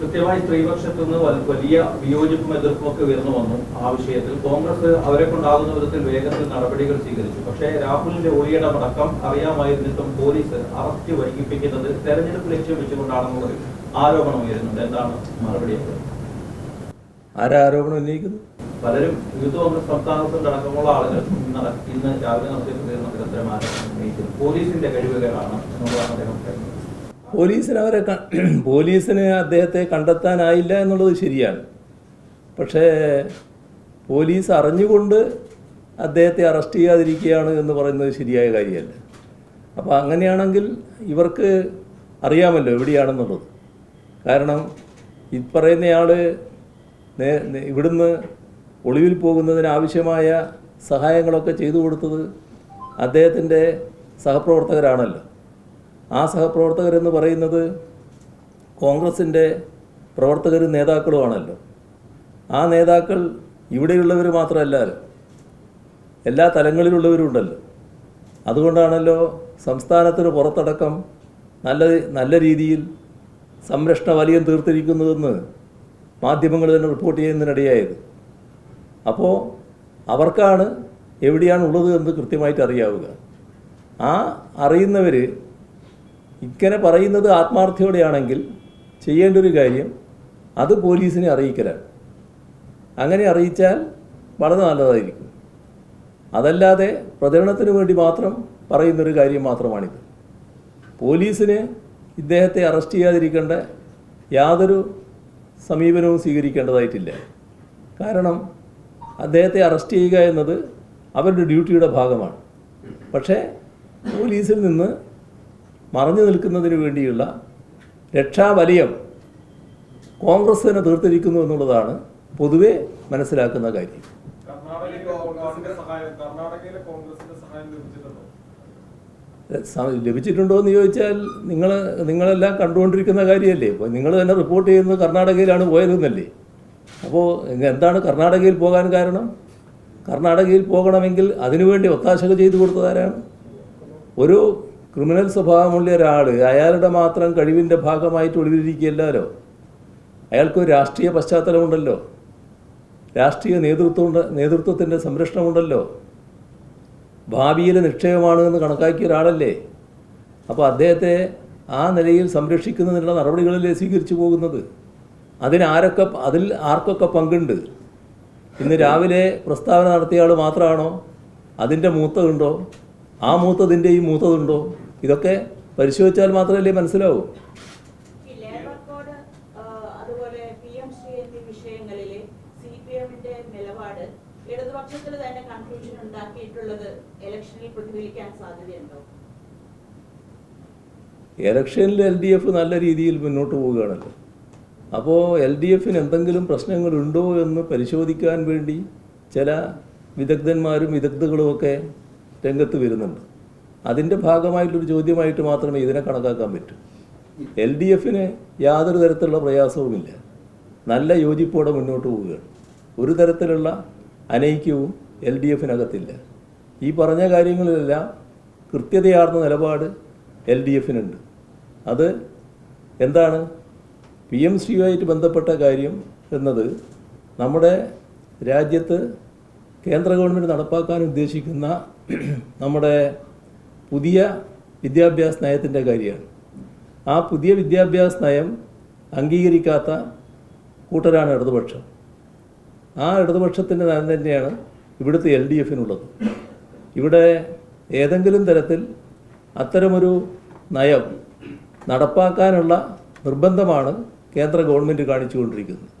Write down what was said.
കൃത്യമായി സ്ത്രീപക്ഷത്തു നിന്ന് വലിയ വിയോജിപ്പും എതിർപ്പും ഒക്കെ ഉയർന്നു വന്നു. ആ വിഷയത്തിൽ കോൺഗ്രസ് അവരെ കൊണ്ടാകുന്ന വിധത്തിൽ വേഗത്തിൽ നടപടികൾ സ്വീകരിച്ചു. പക്ഷേ രാഹുലിന്റെ ഒളിയുടെ അടക്കം അറിയാമായിരുന്നിട്ടും പോലീസ് അറസ്റ്റ് വൈകിപ്പിക്കുന്നത് തെരഞ്ഞെടുപ്പ് ലക്ഷ്യം വെച്ചുകൊണ്ടാണെന്നുള്ളൊരു ആരോപണം ഉയരുന്നുണ്ട്. എന്താണ് മറുപടി ആരാ ആരോപണം ഉന്നയിക്കുന്നു? പലരും യൂത്ത് കോൺഗ്രസ് സംസ്ഥാനത്തിന്റെ അടക്കമുള്ള ആളുകൾ ഇന്ന് രാവിലെ നടത്തിയ പ്രതികരണത്തിൽ അത്തരം ആരോപണം പോലീസിന്റെ കഴിവുകളാണ് എന്നുള്ളതാണ് അദ്ദേഹം പറയുന്നത്. പോലീസിന് അവരെ പോലീസിന് അദ്ദേഹത്തെ കണ്ടെത്താനായില്ല എന്നുള്ളത് ശരിയാണ്. പക്ഷേ പോലീസ് അറിഞ്ഞുകൊണ്ട് അദ്ദേഹത്തെ അറസ്റ്റ് ചെയ്യാതിരിക്കുകയാണ് എന്ന് പറയുന്നത് ശരിയായ കാര്യമല്ല. അപ്പോൾ അങ്ങനെയാണെങ്കിൽ ഇവർക്ക് അറിയാമല്ലോ എവിടെയാണെന്നുള്ളത്. കാരണം ഈ പറയുന്നയാൾ ഇവിടുന്ന് ഒളിവിൽ പോകുന്നതിനാവശ്യമായ സഹായങ്ങളൊക്കെ ചെയ്തു കൊടുത്തത് അദ്ദേഹത്തിന്റെ സഹപ്രവർത്തകരാണല്ലോ. ആ സഹപ്രവർത്തകരെന്ന് പറയുന്നത് കോൺഗ്രസിന്റെ പ്രവർത്തകരും നേതാക്കളുമാണല്ലോ. ആ നേതാക്കൾ ഇവിടെയുള്ളവർ മാത്രമല്ലല്ലോ എല്ലാ തലങ്ങളിലുള്ളവരും ഉണ്ടല്ലോ അതുകൊണ്ടാണല്ലോ സംസ്ഥാനത്തിന് പുറത്തടക്കം നല്ല നല്ല രീതിയിൽ സംരക്ഷണ വലയം തീർത്തിരിക്കുന്നതെന്ന് മാധ്യമങ്ങൾ തന്നെ റിപ്പോർട്ട് ചെയ്യുന്നതിനിടയായത്. അപ്പോൾ അവർക്കാണ് എവിടെയാണ് ഉള്ളത് എന്ന് കൃത്യമായിട്ട് അറിയാവുക. ആ അറിയുന്നവർ ഇങ്ങനെ പറയുന്നത് ആത്മാർത്ഥയോടെയാണെങ്കിൽ ചെയ്യേണ്ട ഒരു കാര്യം അത് പോലീസിനെ അറിയിക്കലാണ്. അങ്ങനെ അറിയിച്ചാൽ വളരെ നല്ലതായിരിക്കും. അതല്ലാതെ പ്രചരണത്തിന് വേണ്ടി മാത്രം പറയുന്നൊരു കാര്യം മാത്രമാണിത്. പോലീസിന് ഇദ്ദേഹത്തെ അറസ്റ്റ് ചെയ്യാതിരിക്കേണ്ട യാതൊരു സമീപനവും സ്വീകരിക്കേണ്ടതായിട്ടില്ല. കാരണം അദ്ദേഹത്തെ അറസ്റ്റ് ചെയ്യുക എന്നത് അവരുടെ ഡ്യൂട്ടിയുടെ ഭാഗമാണ്. പക്ഷേ പോലീസിൽ നിന്ന് മറഞ്ഞു നിൽക്കുന്നതിന് വേണ്ടിയുള്ള രക്ഷാവലയം കോൺഗ്രസ് തന്നെ തീർത്തിരിക്കുന്നു എന്നുള്ളതാണ് പൊതുവെ മനസ്സിലാക്കുന്ന കാര്യം. ലഭിച്ചിട്ടുണ്ടോ? എന്ന് ചോദിച്ചാൽ നിങ്ങൾ നിങ്ങളെല്ലാം കണ്ടുകൊണ്ടിരിക്കുന്ന കാര്യമല്ലേ. ഇപ്പോൾ നിങ്ങൾ തന്നെ റിപ്പോർട്ട് ചെയ്യുന്നത് കർണാടകയിലാണ് പോയതെന്നല്ലേ. അപ്പോൾ എന്താണ് കർണാടകയിൽ പോകാൻ കാരണം? കർണാടകയിൽ പോകണമെങ്കിൽ അതിനുവേണ്ടി ഒത്താശകൾ ചെയ്തു കൊടുത്തതാരാണ് ഒരു ക്രിമിനൽ സ്വഭാവമുള്ള ഒരാൾ അയാളുടെ മാത്രം കഴിവിന്റെ ഭാഗമായിട്ട് ഒളിവിലിരിക്കുകയല്ലോ അയാൾക്ക് രാഷ്ട്രീയ പശ്ചാത്തലമുണ്ടല്ലോ. രാഷ്ട്രീയ നേതൃത്വമുണ്ട് നേതൃത്വത്തിന്റെ സംരക്ഷണമുണ്ടല്ലോ. ഭാവിയിലെ നിക്ഷേപമാണ് എന്ന് കണക്കാക്കിയ ഒരാളല്ലേ? അപ്പോൾ അദ്ദേഹത്തെ ആ നിലയിൽ സംരക്ഷിക്കുന്നതിനുള്ള നടപടികളല്ലേ സ്വീകരിച്ചു പോകുന്നത്? അതിനാരൊക്കെ അതിൽ ആർക്കൊക്കെ പങ്കുണ്ട്? ഇന്ന് രാവിലെ പ്രസ്താവന നടത്തിയ ആൾ മാത്രമാണോ അതിന്റെ മൂത്തതുണ്ടോ? ആ മൂത്തതിന്റെ ഈ മൂത്തതുണ്ടോ? ഇതൊക്കെ പരിശോധിച്ചാൽ മാത്രമല്ലേ മനസ്സിലാവൂ. ഇടതുപക്ഷത്തിൽ തന്നെ കൺഫ്യൂഷൻ ഉണ്ടാക്കിയിട്ടുള്ളത് ഇലക്ഷനിൽ പ്രതിഫലിക്കാൻ സാധ്യതയുണ്ടോ? ഇലക്ഷനിൽ എൽ ഡി എഫ് നല്ല രീതിയിൽ മുന്നോട്ട് പോവുകയാണല്ലോ. അപ്പോൾ എൽ ഡി എഫിന് എന്തെങ്കിലും പ്രശ്നങ്ങളുണ്ടോ എന്ന് പരിശോധിക്കാൻ വേണ്ടി ചില വിദഗ്ധന്മാരും വിദഗ്ധകളുമൊക്കെ രംഗത്ത് വരുന്നുണ്ട്. അതിന്റെ ഭാഗമായിട്ടൊരു ചോദ്യമായിട്ട് മാത്രമേ ഇതിനെ കണക്കാക്കാൻ പറ്റൂ. എൽ ഡി എഫിന് യാതൊരു തരത്തിലുള്ള പ്രയാസവുമില്ല. നല്ല യോജിപ്പോടെ മുന്നോട്ട് പോവുകയാണ്. ഒരു തരത്തിലുള്ള അനൈക്യവും എൽ ഡി എഫിനകത്തില്ല ഈ പറഞ്ഞ കാര്യങ്ങളിലെല്ലാം കൃത്യതയാർന്ന നിലപാട് എൽ ഡി എഫിനുണ്ട് അത് എന്താണ്? പി എം സിയുമായിട്ട് ബന്ധപ്പെട്ട കാര്യം എന്നത് നമ്മുടെ രാജ്യത്ത് കേന്ദ്ര ഗവൺമെന്റ് നടപ്പാക്കാൻ ഉദ്ദേശിക്കുന്ന നമ്മുടെ പുതിയ വിദ്യാഭ്യാസ നയത്തിന്റെ കാര്യമാണ്. ആ പുതിയ വിദ്യാഭ്യാസ നയം അംഗീകരിക്കാത്ത കൂട്ടരാണ് ഇടതുപക്ഷം. ആ ഇടതുപക്ഷത്തിന്റെ നയം തന്നെയാണ് ഇവിടുത്തെ എൽ ഡി എഫിനുള്ളത്. ഇവിടെ ഏതെങ്കിലും തരത്തിൽ അത്തരമൊരു നയം നടപ്പാക്കാനുള്ള നിർബന്ധമാണ് കേന്ദ്ര ഗവൺമെന്റ് കാണിച്ചുകൊണ്ടിരിക്കുന്നത്.